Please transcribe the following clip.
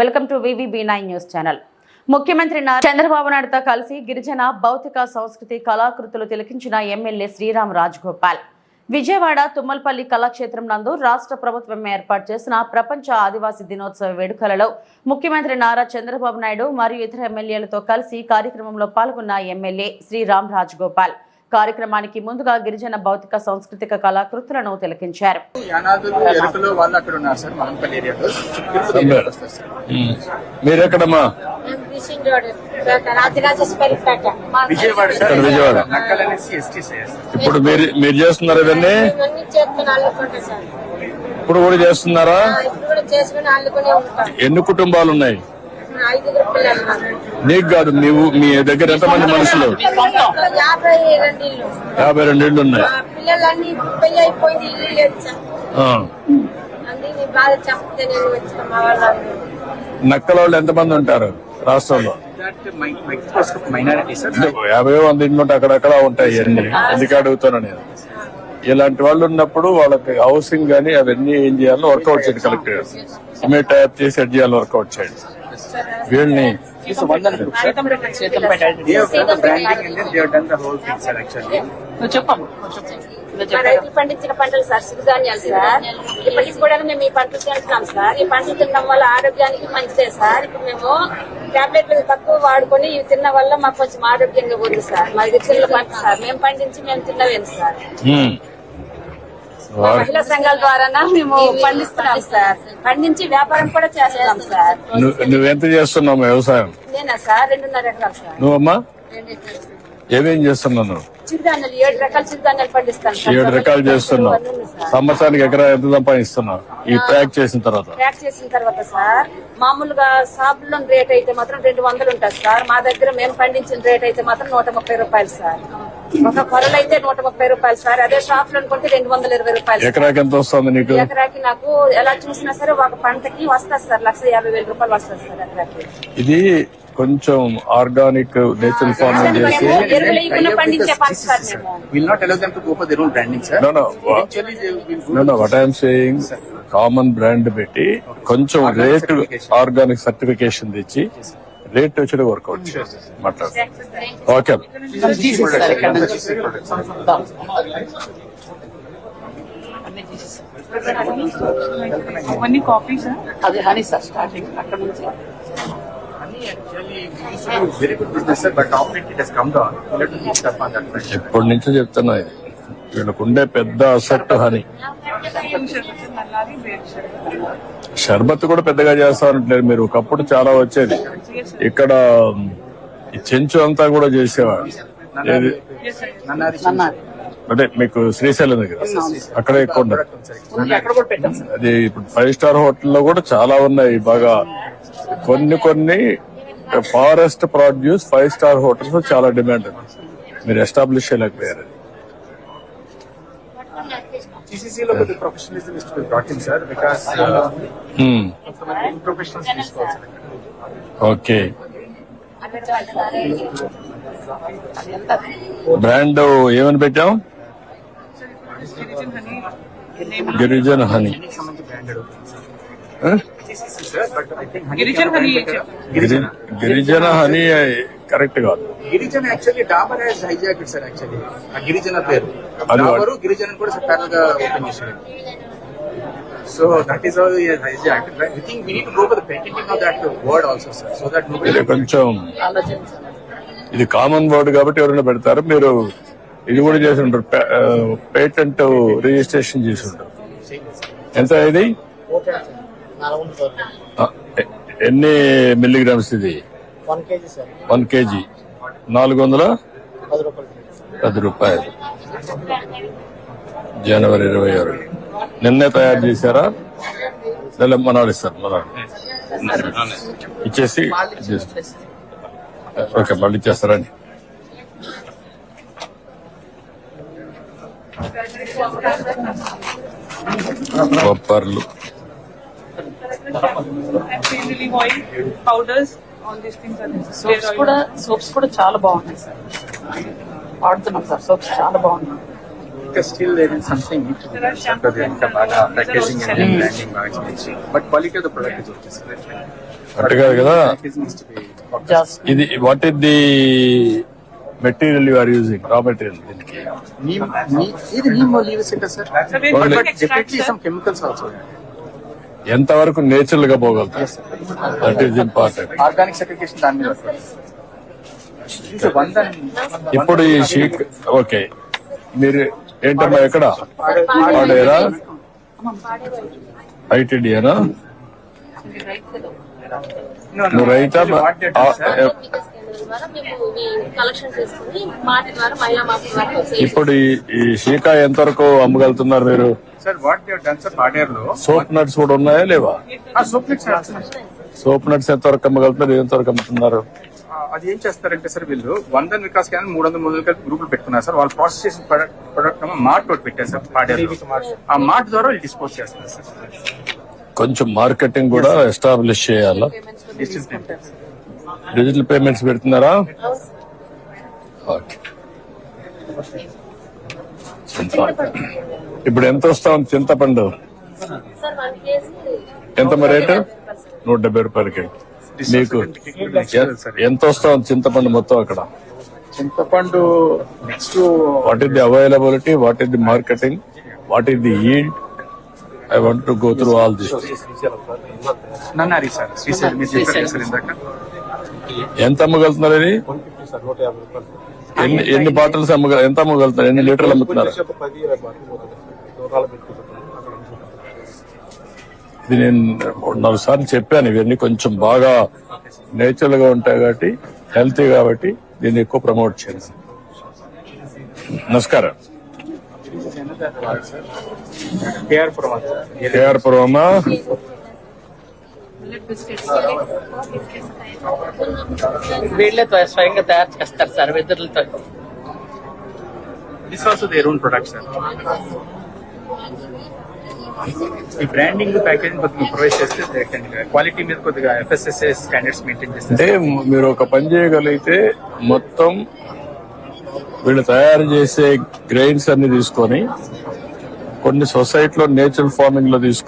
Welcome to VVB nine news channel. ముఖ్యమంత్రి నారా చంద్రబాబు నాయుడుతో కలిసి గిరిజన భౌతిక సంస్కృతి కళాకృతులు తిలకించిన ఎమ్మెల్యే శ్రీరామ్ రాజగోపాల్. విజయవాడ తుమ్మలపల్లి కళాక్షేత్రం నందు రాష్ట్ర ప్రభుత్వం ఏర్పాటు చేసిన ప్రపంచ ఆదివాసీ దినోత్సవ వేడుకలలో ముఖ్యమంత్రి నారా చంద్రబాబు నాయుడు మరియు ఇతర ఎమ్మెల్యేలతో కలిసి కార్యక్రమంలో పాల్గొన్న ఎమ్మెల్యే శ్రీరామ్ రాజగోపాల్. కార్యక్రమానికి ముందుగా గిరిజన భౌతిక సాంస్కృతిక కళాకృతులను తిలకించారు. ఇప్పుడు మీరు మీరు చేస్తున్నారు ఇవన్నీ? ఇప్పుడు కూడా చేస్తున్నారా? ఎన్ని కుటుంబాలు ఉన్నాయి? నీకు కాదు నీవు మీ దగ్గర ఎంతమంది మనుషులు? యాభై రెండు యాభై రెండు ఇళ్ళు ఉన్నాయి నక్కల వాళ్ళు ఎంతమంది ఉంటారు రాష్ట్రంలో? యాభై వంద ఇండ్లు అక్కడక్కడ ఉంటాయి అన్ని ఎందుకు అడుగుతాను నేను? ఇలాంటి వాళ్ళు ఉన్నప్పుడు వాళ్ళకి హౌసింగ్ గానీ అవన్నీ ఏం చేయాలో వర్కౌట్ చేయండి కలెక్టర్ సిమెంట్ టైప్ చేసి ఎడ్ చేయాలి వర్కౌట్ చేయండి. వీళ్ళని పండించిన పంటలు సార్ సిరిధాన్యాలు సార్ ఇప్పటికి కూడా మేము ఈ పంటలు తింటున్నాం సార్ ఈ పంటలు తినడం వల్ల ఆరోగ్యానికి మంచిదే సార్ ఇప్పుడు మేము టాబ్లెట్లు తక్కువ వాడుకొని ఇవి తిన్న వల్ల మాకు కొంచెం ఆరోగ్యంగా ఉంది సార్ మాది చిన్న పంట సార్ మేము పండించి మేము తిన్నవేం సార్ మహిళా సంఘాల ద్వారా మేము పండిస్తున్నాం సార్. పండించి వ్యాపారం కూడా చేస్తున్నాం సార్. నువ్వు నువ్వెంత చేస్తున్నావు వ్యవసాయం? నేనా సార్? రెండున్నర ఎకరాలు సార్. నువ్వమ్మా. ఏమేం చిరుధాన్యాలు ఏడు రకాల చిరుధాన్యాలు పండిస్తాను సార్. ఏడు రకాలు చేస్తున్నావు. సంవత్సరానికి ఎకరా ఎంత సంపాదిస్తున్నావు? ఈ ప్యాక్ చేసిన తర్వాత. ప్యాక్ చేసిన తర్వాత సార్ మామూలుగా సాబుల్లో రేట్ అయితే మాత్రం రెండు వందలు ఉంటుంది సార్. మా దగ్గర మేము పండించిన రేట్ అయితే మాత్రం నూట ముప్పై రూపాయలు సార్. ఒక కొరలు అయితే నూట ముప్పై రూపాయలు సార్. అదే షాప్లో అనుకుంటే రెండు వందల ఇరవై రూపాయలు. ఎకరాకి ఎంత వస్తుంది నీకు? ఎకరాకి నాకు ఎలా చూసినా సరే ఒక పంటకి వస్తుంది సార్. లక్ష యాభై వేల రూపాయలు వస్తుంది సార్ ఎకరాకి. ఇది కొంచెం ఆర్గానిక్ నేచురల్ ఫార్మింగ్ చేసి what I'm saying common brand పెట్టి కొంచెం రేట్. ఆర్గానిక్ సర్టిఫికేషన్ తెచ్చి రేట్ వచ్చి వర్కౌట్ మాట్లాడు ఓకే అది హనీ సార్ స్టార్టింగ్ అక్కడ నుంచి. ఎప్పటి నుంచో చెప్తున్నా ఇది వీళ్ళకు ఉండే పెద్ద అసెట్ హనీ షర్బత్. కూడా పెద్దగా చేస్తారంటలేదు మీరు. ఒకప్పుడు చాలా వచ్చేది. ఇక్కడ ఈ చెంచు అంతా కూడా. నన్నారు. అంటే మీకు శ్రీశైలం దగ్గర. అక్కడ ఎక్కువ ఉండదు. అది ఇప్పుడు ఫైవ్ స్టార్ హోటల్లో కూడా చాలా ఉన్నాయి. బాగా కొన్ని కొన్ని forest produce five star hotels చాలా డిమాండ్. ఉంది మీరు ఎస్టాబ్లిష్ చేయలేకపోయారు. GCC లో the professionalism is to be brought in, sir, because uh, Hmm. కొంతమంది professionals తీసుకోవాలి, sir. ఓకే అది ఎంత బ్రాండ్ ఏమని పెట్టాం గిరిజన్ హనీ గిరిజన హనీ కరెక్ట్ కాదు. Girijan actually Dabur has hijack sir actually. ఆ గిరిజన పేరు. అది డాబరు గిరిజన కూడా ప్యారల్గా ఓపెన్ చేశాడు. So that is how hijack we think we need to go for the patenting of that word also sir so that ఇది కొంచెం ఇది కామన్ వర్డ్ కాబట్టి ఎవరైనా పెడతారు. మీరు ఇది కూడా చేసి ఉంటారు పేటెంట్ రిజిస్ట్రేషన్ చేసి ఉంటారు ఎంత ఇది? ఎన్ని మిల్లీగ్రామ్స్ ఇది? One KG sir. నాలుగు వందల పది రూపాయలు జనవరి ఇరవై ఆరు. నిన్నే తయారు చేశారా? లేదా మనాడు ఇస్తారు మనాడు ఇచ్చేసి ఓకే మళ్ళీ ఇచ్చేస్తారండి బొప్పర్లు పౌడర్స్ సోప్స్ కూడా సోప్స్ కూడా చాలా బాగున్నాయి సార్ వాడుతున్నాం సార్ సోప్స్ చాలా బాగున్నాయి. ఇంకా స్టిల్ దేర్ ఇస్ సంథింగ్ ఇంకా బాగా ప్యాకేజింగ్ అండ్ బ్రాండింగ్ బాగా చేసి but quality of the product is వచ్చేసి అట్టు కాదు కదా. It needs to be Just ఇది what is the material you are using రా దీనికి ఇది don't ఎంత వరకు నేచురల్గా పోగలుగుతాం ఇప్పుడు ఈ షీక్ ఓకే మీరు ఏంటమ్మా ఎక్కడ? పాడేరా? నువ్వు రైతా ద్వారా మేము కలెక్షన్ చేసుకుని మాటి ద్వారా మహిళా ద్వారా ఇప్పుడు ఈ షీకా ఎంతవరకు అమ్మగలుగుతున్నారు మీరు? పాడేరులో సోప్ నట్స్ కూడా ఉన్నాయా లేవా? చేస్తున్నారు. సోప్ నట్స్ ఎంతవరకు అమ్మగలుగుతున్నారు? ఎంతవరకు అమ్ముతున్నారు? ఆ, అది ఏం చేస్తారంటే సార్ వీళ్ళు వంద వికాస్ కానీ మూడు వందల మూడు కలిపి గ్రూపులు పెట్టుకున్నారు సార్. వాళ్ళు ప్రాసెస్ చేసిన ప్రొడక్ట్ ప్రొడక్ట్ మార్ట్ ఒకటి పెట్టారు సార్ పాడేరు ఆ మార్ట్ ద్వారా వాళ్ళు డిస్పోజ్ చేస్తారు సార్. కొంచెం మార్కెటింగ్ కూడా ఎస్టాబ్లిష్ చేయాలా? డిజిటల్ పేమెంట్స్ పెడుతున్నారా? ఓకే చింతపండు. ఇప్పుడు ఎంత వస్తా? ఉంది చింతపండు. సార్ వన్ కేజీ ఎంత మరి రేటు? నూట డెబ్బై రూపాయలకి. మీకు ఎంత వస్తా ఉంది చింతపండు మొత్తం అక్కడ? చింతపండు next what is the availability what is the marketing what is the yield I want to go through all this నన్నారి sir Srisailam మీరు చెప్పారు సార్ ఇందాక ఎంత అమ్మగలుగుతున్నారు రూపాయలు ఎన్ని ఎన్ని బాటిల్స్ అమ్మగ ఎంత అమ్మగలుగుతారు ఎన్ని లీటర్లు అమ్ముతున్నారు. ఇది నేను నాలుగు సార్లు చెప్పాను ఇవన్నీ కొంచెం బాగా నేచురల్గా ఉంటాయి కాబట్టి హెల్తీ కాబట్టి దీన్ని ఎక్కువ ప్రమోట్ చేయాలి. నమస్కారం. కేఆర్ పురమా వీళ్ళే త్వ- స్వయంగా తయారు చేస్తారు sir వెదురులతో. This also their own product sir ఈ బ్రాండింగ్ ప్యాకేజింగ్ కొద్దిగా ప్రొవైడ్ చేస్తే క్వాలిటీ మీద కొద్దిగా ఎఫ్ఎస్ఎస్ఏ స్టాండర్డ్స్ మెయింటైన్ చేస్తే అంటే మీరు ఒక పని చేయగలిగితే మొత్తం వీళ్ళు తయారు చేసే గ్రెయిన్స్ అన్ని తీసుకొని కొన్ని సొసైటీలో నేచురల్ ఫార్మింగ్లో తీసుకొని